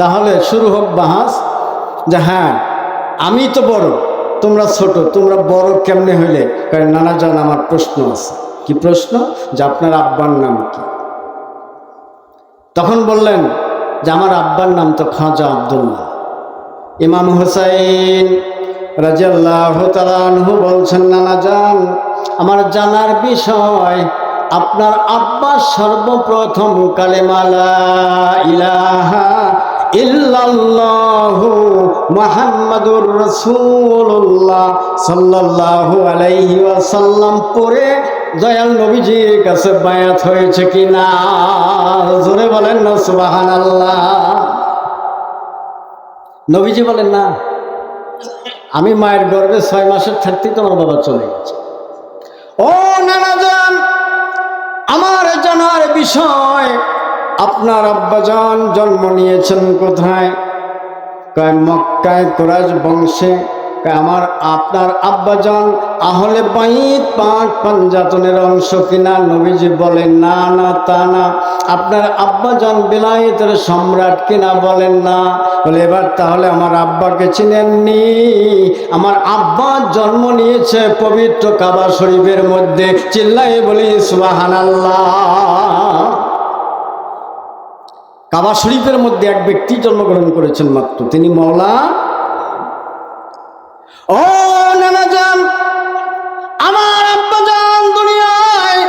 তাহলে শুরু হোক বাহাস যে হ্যাঁ আমি তো বড়, তোমরা ছোট, তোমরা বড় কেমনে হইলে? নানা জান আমার প্রশ্ন আছে। কি প্রশ্ন? যে আপনার আব্বার নাম কি? তখন বললেন যে আমার আব্বার নাম তো খাজা আবদুল্লাহ। ইমাম হুসাইন রাজিয়াল্লাহ বলছেন, নানা জান, আমার জানার বিষয়, আপনার আব্বা সর্বপ্রথম কালেমালা ইলাহা ইল্লাল্লাহু মুহাম্মাদুর রাসূলুল্লাহ সাল্লাল্লাহু আলাইহি ওয়াসাল্লাম পড়ে দয়াল নবীজির কাছে বায়াত হয়েছে কি না জোরে বলেন না, সুবহানাল্লাহ। নবীজি বলেন না, আমি মায়ের গর্বে ছয় মাসের থাকতেই তোমার বাবা চলে গেছে। ও নানা আমার জানার বিষয় আপনার আব্বাজান জন্ম নিয়েছেন কোথায়? কয় মক্কায় কোরাজ বংশে। আমার আপনার আব্বাজান আহলে বাইত পাঁচ পাঞ্জাতনের অংশ কিনা? নবীজি বলেন, না না, তা না। আপনার আব্বাজান বিলায়েতের সম্রাট কিনা বলেন না? বলে, এবার তাহলে আমার আব্বাকে চিনেননি। আমার আব্বা জন্ম নিয়েছে পবিত্র কাবা শরীফের মধ্যে। চিল্লাই বলি, সুবাহানাল্লাহ। কাবা শরীফের মধ্যে এক ব্যক্তি জন্মগ্রহণ করেছেন মাত্র। তিনি মৌলা ও নানা যান আমার আব্বা যান দুনিয়ায়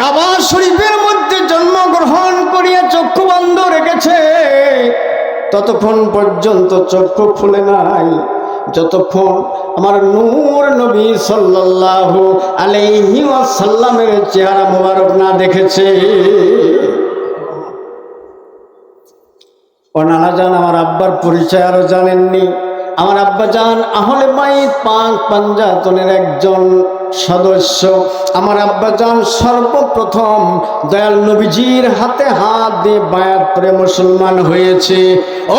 কাবা শরীফের মধ্যে জন্মগ্রহণ করিয়া চক্ষু বন্ধ রেখেছে। ততক্ষণ পর্যন্ত চক্ষু খুলে নাই। যতক্ষণ আমার নূর নবী সাল্লাল্লাহু আলাইহি ওয়াসাল্লামের চেহারা মোবারক না দেখেছে। ও নানা যান আমার আব্বার পরিচয় আরও জানেননি। আমার আব্বা যান আহলে মাই পাক পাঞ্জাতনের একজন সদস্য। আমার আব্বা যান সর্বপ্রথম দয়াল নবীজির হাতে হাত দিয়ে বায়াত করে মুসলমান হয়েছে।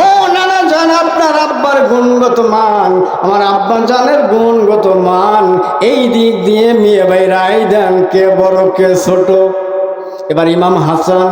ও নানা জান, আপনার আব্বার গুণগত মান, আমার আব্বা জানের গুণগত মান, এই দিক দিয়ে মেয়ে ভাই রায় দেন কে বড়, কে ছোট। এবার ইমাম হাসান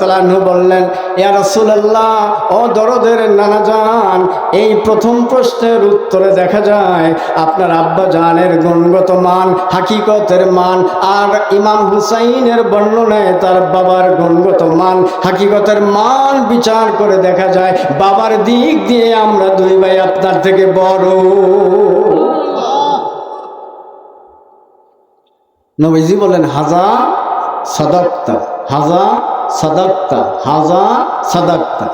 তালাহু বললেন, ইয়া রাসূলুল্লাহ, ও দরদের নানা যান এই প্রথম প্রশ্নের উত্তরে দেখা যায়, আপনার আব্বা জানের গুণগত মান, হাকিকতের মান, আর ইমাম হুসাইনের বর্ণনায় তার বাবার গুণগত মান, হাকিকতের মান বিচার করে দেখা যায়, বাবার দিক দিয়ে আমরা দুই ভাই আপনার থেকে বড়। নবীজি বলেন হাজা সাদাক্তা, হাজা সাদাক্তা হাজা সাদাক্তা।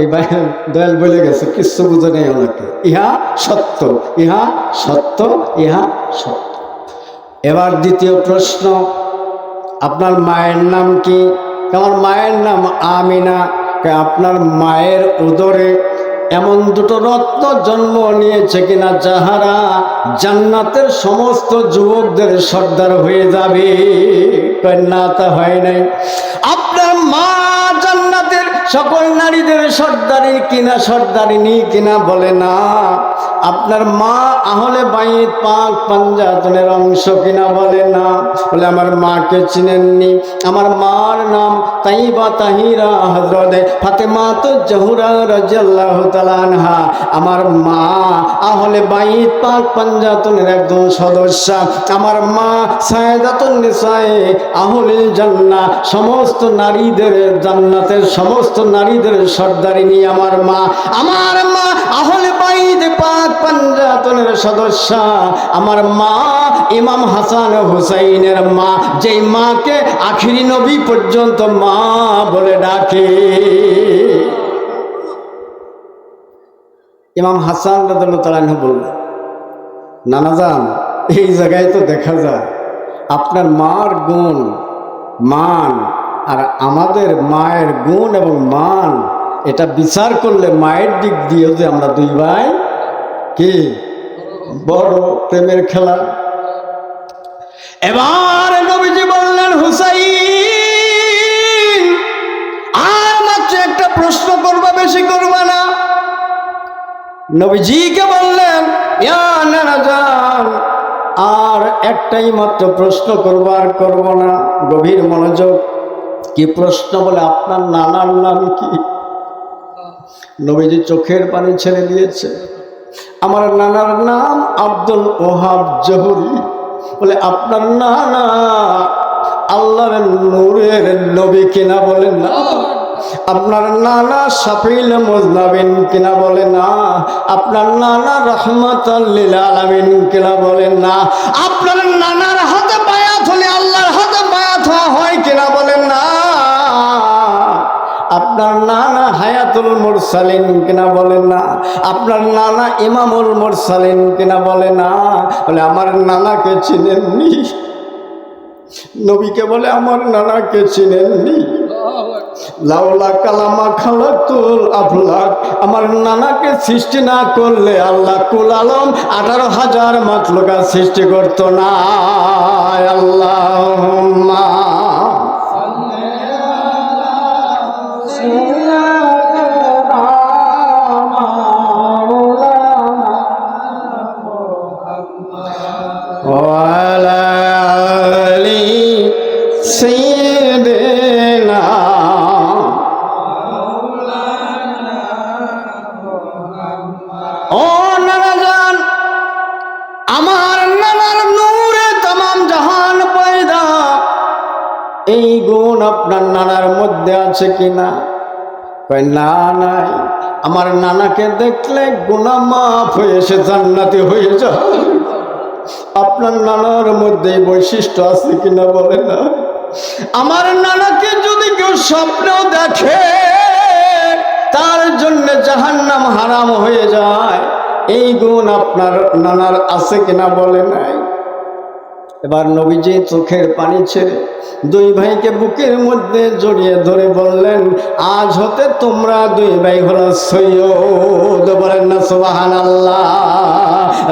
এই বাইরে দয়াল বলে গেছে, কিচ্ছু বুঝে নেই ওনাকে। ইহা সত্য ইহা সত্য ইহা সত্য। এবার দ্বিতীয় প্রশ্ন, আপনার মায়ের নাম কি? আমার মায়ের নাম আমিনা। আপনার মায়ের উদরে এমন দুটো রত্ন জন্ম নিয়েছে কিনা যাহারা জান্নাতের সমস্ত যুবকদের সর্দার হয়ে যাবে। কন্যা তা হয় নাই। আপনার মা জান্নাতের সকল নারীদের সর্দারি কিনা সর্দারিনী কিনা বলে না। আপনার মা আহলে বাইত পাক পাঞ্জাতনের অংশ কিনা বলে না। বলে, আমার মাকে চিনেননি। আমার মার নাম তাইবা তাহিরা হজরতে ফাতেমা তো জহুরা রাজিয়াল্লাহ তালানহা আমার মা আহলে বাইত পাক পাঞ্জাতনের একজন সদস্য। আমার মা সায়দাতুন নিসায়ে আহলিল জান্নাহ। সমস্ত নারীদের জান্নাতের সমস্ত নারীদের সর্দারিনী আমার মা। আমার মা আহলে বাইত পাক পাঞ্জাতনের সদস্য। আমার মা ইমাম হাসান হুসাইনের মা, যেই মাকে আখিরি নবী পর্যন্ত মা বলে ডাকে। ইমাম হাসান রাজু বললেন, নানা যান এই জায়গায় তো দেখা যায়, আপনার মার গুণ মান আর আমাদের মায়ের গুণ এবং মান, এটা বিচার করলে মায়ের দিক দিয়ে যে আমরা দুই ভাই কি? বড় প্রেমের খেলা। এবার নবীজি বললেন, হুসাইন, আর মাত্র একটা প্রশ্ন করবা, বেশি করবা না। নবীজিকে বললেন আর একটাই মাত্র প্রশ্ন করব, আর করব না। গভীর মনোযোগ, কি প্রশ্ন বলে আপনার নানার নাম কি? নবীজি চোখের পানি ছেড়ে দিয়েছে। আমার নানার নাম আব্দুল ওহাব জহুরি। বলে, আপনার নানা আল্লাহর নূরের নবী কিনা বলেন না। আপনার নানা শাফিল মুজনাবিন কিনা বলে না। আপনার নানা রহমত আলমিন কিনা বলেন না। আপনার নানার আপনার নানা হায়াতুল মুরসালিন কিনা বলেন না? আপনার নানা ইমামুল মুরসালিন কিনা বলে না? বলে, আমার নানাকে চিনেননি। নবীকে বলে, আমার নানাকে চিনেননি। লাউলা কালামা খালাতুল আফলাক, আমার নানাকে সৃষ্টি না করলে আল্লাহ কুল আলম আঠারো হাজার মাতলকা সৃষ্টি করতো না। আল্লাহ গুণ আপনার নানার মধ্যে আছে কিনা? কয়, না, নাই। আমার নানাকে দেখলে গুণা মাফ হয়ে সে জান্নাতি হয়ে যায়। আপনার নানার মধ্যে বৈশিষ্ট্য আছে কিনা বলে না? আমার নানাকে যদি কেউ স্বপ্ন দেখে, তার জন্য জাহান্নাম হারাম হয়ে যায়। এই গুণ আপনার নানার আছে কিনা বলে নাই? এবার নবীজি চোখের পানি ছেড়ে দুই ভাইকে বুকের মধ্যে জড়িয়ে ধরে বললেন, আজ হতে তোমরা দুই ভাই হলো সৈয়দ বলেন না সোবাহান আল্লাহ